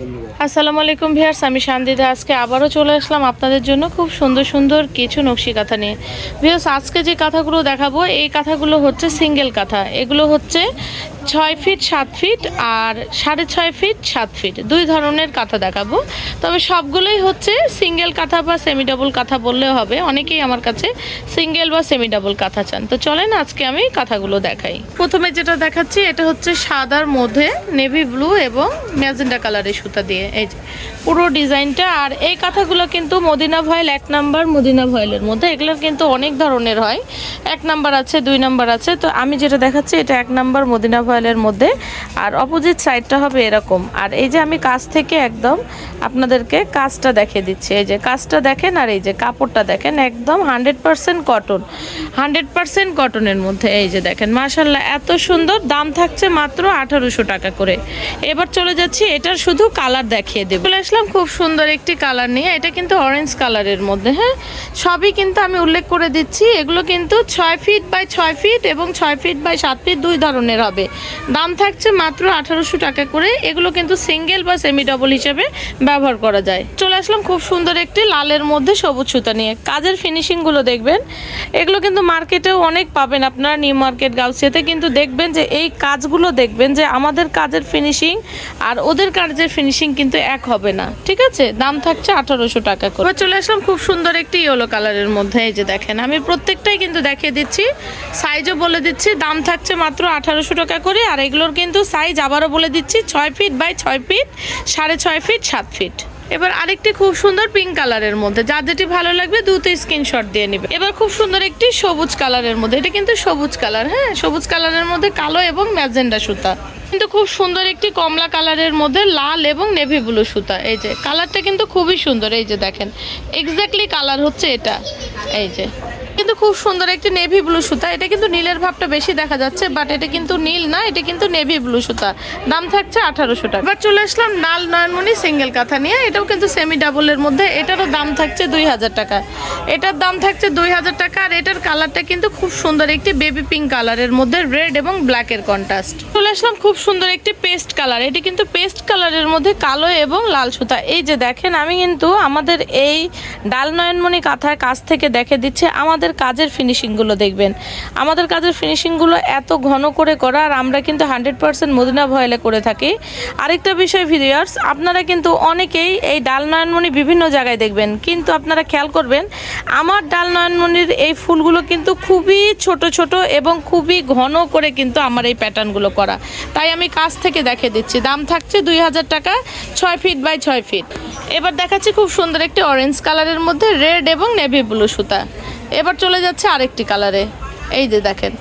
del lugar. আসসালামু আলাইকুম viewers, আমি শান্তিদা। আজকে আবারও চলে আসলাম আপনাদের জন্য খুব সুন্দর সুন্দর কিছু নকশি কাঁথা নিয়ে। ভিয়ার্স, আজকে যে কাঁথাগুলো দেখাবো, এই কাঁথাগুলো হচ্ছে সিঙ্গেল কাঁথা। এগুলো হচ্ছে ছয় ফিট সাত ফিট আর সাড়ে ছয় ফিট সাত ফিট। দুই ধরনের কাঁথা দেখাবো। তবে সবগুলোই হচ্ছে সিঙ্গেল কাঁথা বা সেমি ডাবল কাঁথা বললেও হবে। অনেকেই আমার কাছে সিঙ্গেল বা সেমি ডাবল কাঁথা চান। তো চলেন আজকে আমি কাঁথাগুলো দেখাই। প্রথমে যেটা দেখাচ্ছি, এটা হচ্ছে সাদার মধ্যে নেভি ব্লু এবং ম্যাজেন্ডা কালারের সুতা দিয়ে। এই যে, পুরো ডিজাইনটা আর এই কাঁথাগুলো কিন্তু মদিনা ভয়েল, এক নাম্বার মদিনা ভয়েলের মধ্যে। এগুলো কিন্তু অনেক ধরনের হয়। এক নাম্বার আছে, দুই নাম্বার আছে। তো আমি যেটা দেখাচ্ছি, এটা এক নাম্বার মদিনা ভয়েলের মধ্যে। আর অপোজিট সাইডটা হবে এরকম। আর এই যে আমি কাছ থেকে একদম আপনাদেরকে কাজটা দেখিয়ে দিচ্ছি। এই যে কাজটা দেখেন আর এই যে কাপড়টা দেখেন, একদম hundred percent cotton. Hundred percent কটনের মধ্যে এই যে দেখেন মার্শাল্লাহ এত সুন্দর, দাম থাকছে মাত্র আঠারোশো টাকা করে। এবার চলে যাচ্ছি, এটার শুধু কালার দেখিয়ে দেবো। চলে আসলাম খুব সুন্দর একটি কালার নিয়ে, এটা কিন্তু অরেঞ্জ কালারের মধ্যে হ্যাঁ? সবই কিন্তু আমি উল্লেখ করে দিচ্ছি, এগুলো কিন্তু ছয় ফিট বাই ছয় ফিট এবং ছয় ফিট বাই সাত ফিট দুই ধরনের হবে। দাম থাকছে মাত্র আঠারোশো টাকা করে, এগুলো কিন্তু সিঙ্গেল বা সেমি ডবল হিসেবে ব্যবহার করা যায়। চলে আসলাম খুব সুন্দর একটি লালের মধ্যে সবুজ সুতা নিয়ে। কাজের ফিনিশিংগুলো দেখবেন। এগুলো কিন্তু মার্কেটেও অনেক পাবেন আপনারা নিউ মার্কেট গাউসিয়াতে কিন্তু দেখবেন যে এই কাজগুলো দেখবেন যে আমাদের কাজের ফিনিশিং আর ওদের কাজের ফিনিশিং কিন্তু এক হবে না। ঠিক আছে? দাম থাকছে আঠারোশো টাকা করে। চলে আসলাম খুব সুন্দর একটি ইয়েলো কালারের মধ্যে। এই যে দেখেন, আমি প্রত্যেকটাই কিন্তু দেখিয়ে দিচ্ছি। সাইজও বলে দিচ্ছি, দাম থাকছে মাত্র আঠারোশো টাকা করে। আর এগুলোর কিন্তু সাইজ আবারও বলে দিচ্ছি, ছয় ফিট বাই ছয় ফিট সাড়ে ছয় ফিট সাত ফিট এবার আরেকটি খুব সুন্দর পিঙ্ক কালারের মধ্যে, যার যেটি ভালো লাগবে দ্রুত স্ক্রিনশট দিয়ে নেবে। এবার খুব সুন্দর একটি সবুজ কালারের মধ্যে, এটা কিন্তু সবুজ কালার হ্যাঁ? সবুজ কালারের মধ্যে কালো এবং ম্যাজেন্ডা সুতা। কিন্তু খুব সুন্দর একটি কমলা কালারের মধ্যে লাল এবং নেভি ব্লু সুতা। এই যে কালারটা কিন্তু খুবই সুন্দর, এই যে দেখেন। এক্স্যাক্টলি কালার হচ্ছে এটা। এই যে কিন্তু খুব সুন্দর একটি নেভি ব্লু সুতা। এটা কিন্তু নীলের ভাবটা বেশি দেখা যাচ্ছে বাট এটা কিন্তু নীল না, এটা কিন্তু নেভি ব্লু সুতা। দাম থাকছে আঠারোশো টাকা। এবার চলে আসলাম নাল নয়নমণি সিঙ্গেল কাঁথা নিয়ে। এটাও কিন্তু সেমি ডাবলের মধ্যে। এটারও দাম থাকছে দুই হাজার টাকা। এটার দাম থাকছে দুই হাজার টাকা, আর এটার কালারটা কিন্তু খুব সুন্দর একটি বেবি পিঙ্ক কালারের মধ্যে রেড এবং ব্ল্যাকের কন্ট্রাস্ট চলে আসলাম খুব সুন্দর একটি পেস্ট কালার এটি কিন্তু পেস্ট কালারের মধ্যে কালো এবং লাল সুতা। এই যে দেখেন, আমি কিন্তু আমাদের এই ডাল নয়নমণি কাঁথার কাছ থেকে দেখে দিচ্ছে। আমাদের কাজের ফিনিশিংগুলো দেখবেন। আমাদের কাজের ফিনিশিংগুলো এত ঘন করে করা, আর আমরা কিন্তু হান্ড্রেড পার্সেন্ট মদিনা ভয়েলে করে থাকি। আরেকটা বিষয় ভিডিওয়ার্স আপনারা কিন্তু অনেকেই এই ডাল নয়নমণি বিভিন্ন জায়গায় দেখবেন। কিন্তু আপনারা খেয়াল করবেন, আমার ডাল নয়নমণির এই ফুলগুলো কিন্তু খুবই ছোট ছোট এবং খুবই ঘন করে কিন্তু আমার এই প্যাটার্নগুলো করা। তাই আমি কাছ থেকে দেখে দিচ্ছি। দাম থাকছে দুই হাজার টাকা, ছয় ফিট বাই ছয় ফিট এবার দেখাচ্ছি খুব সুন্দর একটি অরেঞ্জ কালারের মধ্যে রেড এবং নেভি ব্লু সুতা। এবার চলে যাচ্ছে আরেকটি কালারে। এই যে দেখেন,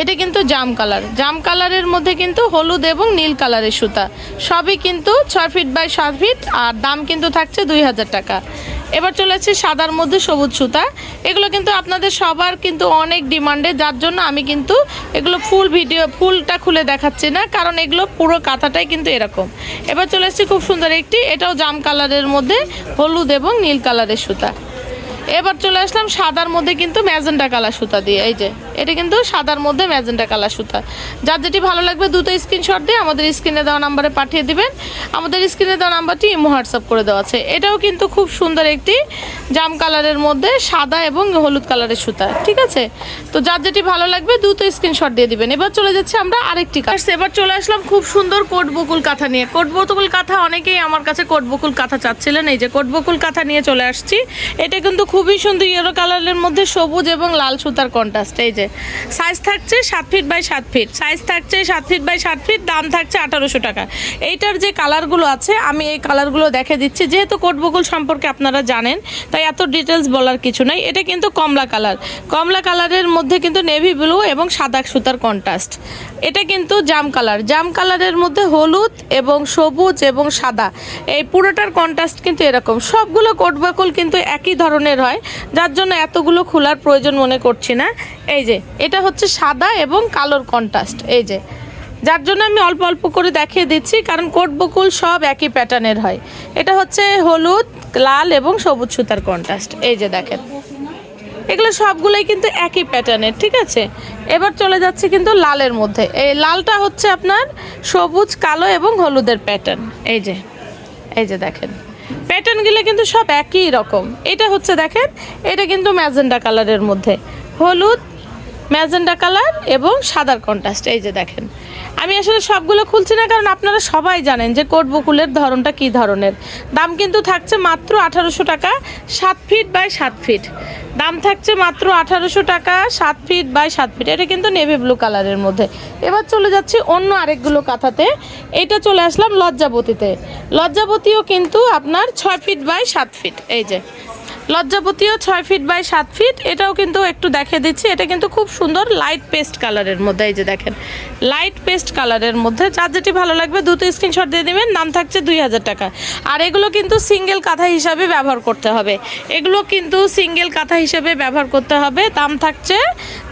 এটা কিন্তু জাম কালার। জাম কালারের মধ্যে কিন্তু হলুদ এবং নীল কালারের সুতা। সবই কিন্তু ছয় ফিট বাই সাত ফিট আর দাম কিন্তু থাকছে দুই হাজার টাকা। এবার চলে যাচ্ছে সাদার মধ্যে সবুজ সুতা। এগুলো কিন্তু আপনাদের সবার কিন্তু অনেক ডিমান্ডে, যার জন্য আমি কিন্তু এগুলো ফুল ভিডিও, ফুলটা খুলে দেখাচ্ছি না, কারণ এগুলো পুরো কাঁথাটাই কিন্তু এরকম। এবার চলে এসেছি খুব সুন্দর একটি, এটাও জাম কালারের মধ্যে হলুদ এবং নীল কালারের সুতা। এবার চলে আসলাম সাদার মধ্যে কিন্তু ম্যাজেন্টা কালার সুতা দিয়ে, এই যে, এটা কিন্তু সাদার মধ্যে ম্যাজেন্টা কালার সুতা। যার যেটি ভালো লাগবে দুটো স্ক্রিনশট দিয়ে আমাদের স্ক্রিনে দেওয়া নাম্বারে পাঠিয়ে দিবেন। আমাদের স্ক্রিনে দেওয়া নাম্বারটি ইমো হোয়াটসঅ্যাপ করে দেওয়া আছে। এটাও কিন্তু খুব সুন্দর একটি জাম কালারের মধ্যে সাদা এবং হলুদ কালারের সুতা, ঠিক আছে? তো যার যেটি ভালো লাগবে দুটো স্ক্রিনশট দিয়ে দিবেন। এবার চলে যাচ্ছে আমরা আরেকটি কাজ এবার চলে আসলাম খুব সুন্দর কোট বকুল কাঁথা নিয়ে। কোট বকুল কাঁথা অনেকেই আমার কাছে কোট বকুল কাঁথা চাচ্ছিলেন। এই যে কোট বকুল কাঁথা নিয়ে চলে আসছি। এটা কিন্তু খুবই সুন্দর ইয়েলো কালারের মধ্যে সবুজ এবং লাল সুতার কন্ট্রাস্ট এই যে। সাইজ থাকছে সাত ফিট বাই সাত ফিট সাইজ থাকছে সাত ফিট বাই সাত ফিট দাম থাকছে আঠারোশো টাকা। এইটার যে কালারগুলো আছে, আমি এই কালারগুলো দেখে দিচ্ছি। যেহেতু কোট বকুল সম্পর্কে আপনারা জানেন, তাই এত ডিটেলস বলার কিছু নাই। এটা কিন্তু কমলা কালার কমলা কালারের মধ্যে কিন্তু নেভি ব্লু এবং সাদা সুতার কন্ট্রাস্ট এটা কিন্তু জাম কালার। জাম কালারের মধ্যে হলুদ এবং সবুজ এবং সাদা। এই পুরোটার কন্ট্রাস্ট কিন্তু এরকম। সবগুলো কোট বকুল কিন্তু একই ধরনের হয়, যার জন্য এতগুলো খোলার প্রয়োজন মনে করছি না। এই যে, এটা হচ্ছে সাদা এবং কালোর কন্ট্রাস্ট এই যে, যার জন্য আমি অল্প অল্প করে দেখিয়ে দিচ্ছি, কারণ কোট বকুল সব একই প্যাটার্নের হয়। এটা হচ্ছে হলুদ, লাল এবং সবুজ সুতার কন্ট্রাস্ট এই যে দেখেন। এগুলো সবগুলোই কিন্তু একই প্যাটার্নের ঠিক আছে? এবার চলে যাচ্ছে কিন্তু লালের মধ্যে। এই লালটা হচ্ছে আপনার সবুজ, কালো এবং হলুদের প্যাটার্ন এই যে এই যে দেখেন। প্যাটার্নগুলো কিন্তু সব একই রকম। এটা হচ্ছে দেখেন, এটা কিন্তু ম্যাজেন্ডা কালারের মধ্যে। হলুদ ম্যাজেন্ডা কালার এবং সাদার কন্ট্রাস্ট এই যে দেখেন। আমি আসলে সবগুলো খুলছি না কারণ আপনারা সবাই জানেন যে কোট বকুলের ধরনটা কী ধরনের। দাম কিন্তু থাকছে মাত্র আঠারোশো টাকা, সাত ফিট বাই সাত ফিট দাম থাকছে মাত্র আঠারোশো টাকা, সাত ফিট বাই সাত ফিট এটা কিন্তু নেভি ব্লু কালারের মধ্যে। এবার চলে যাচ্ছি অন্য আরেকগুলো কাঁথাতে। এটা চলে আসলাম লজ্জাবতীতে। লজ্জাবতীও কিন্তু আপনার ছয় ফিট বাই সাত ফিট এই যে লজ্জাপতিও ছয় ফিট বাই সাত ফিট এটাও কিন্তু একটু দেখে দিচ্ছি। এটা কিন্তু খুব সুন্দর লাইট পেস্ট কালারের মধ্যে, এই যে দেখেন লাইট পেস্ট কালারের মধ্যে। যার যেটি ভালো লাগবে, দুটো স্ক্রিনশট দিয়ে দেবেন, নাম থাকছে দুই হাজার টাকা। আর এগুলো কিন্তু সিঙ্গেল কাঁথা হিসাবে ব্যবহার করতে হবে। এগুলো কিন্তু সিঙ্গেল কাঁথা হিসেবে ব্যবহার করতে হবে, দাম থাকছে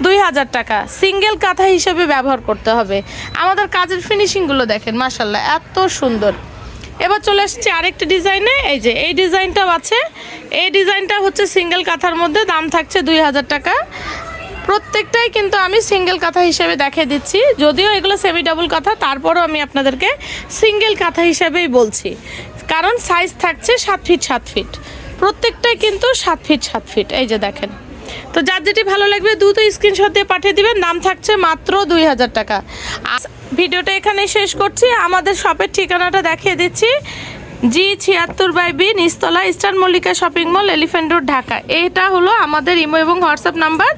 দুই হাজার টাকা। সিঙ্গেল কাঁথা হিসেবে ব্যবহার করতে হবে। আমাদের কাজের ফিনিশিংগুলো দেখেন মাসাল্লাহ এত সুন্দর। এবার চলে এসেছি আরেকটা ডিজাইনে। এই যে, এই ডিজাইনটাও আছে। এই ডিজাইনটা হচ্ছে সিঙ্গেল কাঁথার মধ্যে, দাম থাকছে দুই হাজার টাকা। প্রত্যেকটাই কিন্তু আমি সিঙ্গেল কাঁথা হিসেবে দেখিয়ে দিচ্ছি। যদিও এগুলো সেমি ডাবল কাঁথা, তারপরও আমি আপনাদেরকে সিঙ্গেল কাঁথা হিসেবেই বলছি। কারণ সাইজ থাকছে সাত ফিট সাত ফিট প্রত্যেকটাই কিন্তু সাত ফিট সাত ফিট এই যে দেখেন। তো যার যেটি ভালো লাগবে, দ্রুত স্ক্রিনশট দিয়ে পাঠিয়ে দিবেন। দাম থাকছে মাত্র দুই হাজার টাকা। ভিডিওটা এখানে শেষ করছি। আমাদের শপের ঠিকানাটা দেখিয়ে দিচ্ছি। জি ছিয়াত্তর by B নিস্তলা eastern Mallika shopping mall elephant road Dhaka. এটা হলো আমাদের ইমো এবং হোয়াটসঅ্যাপ নাম্বার।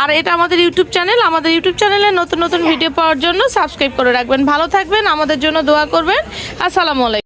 আর এটা আমাদের ইউটিউব চ্যানেল। আমাদের ইউটিউব চ্যানেলে নতুন নতুন ভিডিও পাওয়ার জন্য সাবস্ক্রাইব করে রাখবেন। ভালো থাকবেন আমাদের জন্য দোয়া করবেন। আসসালামু আলাইকুম।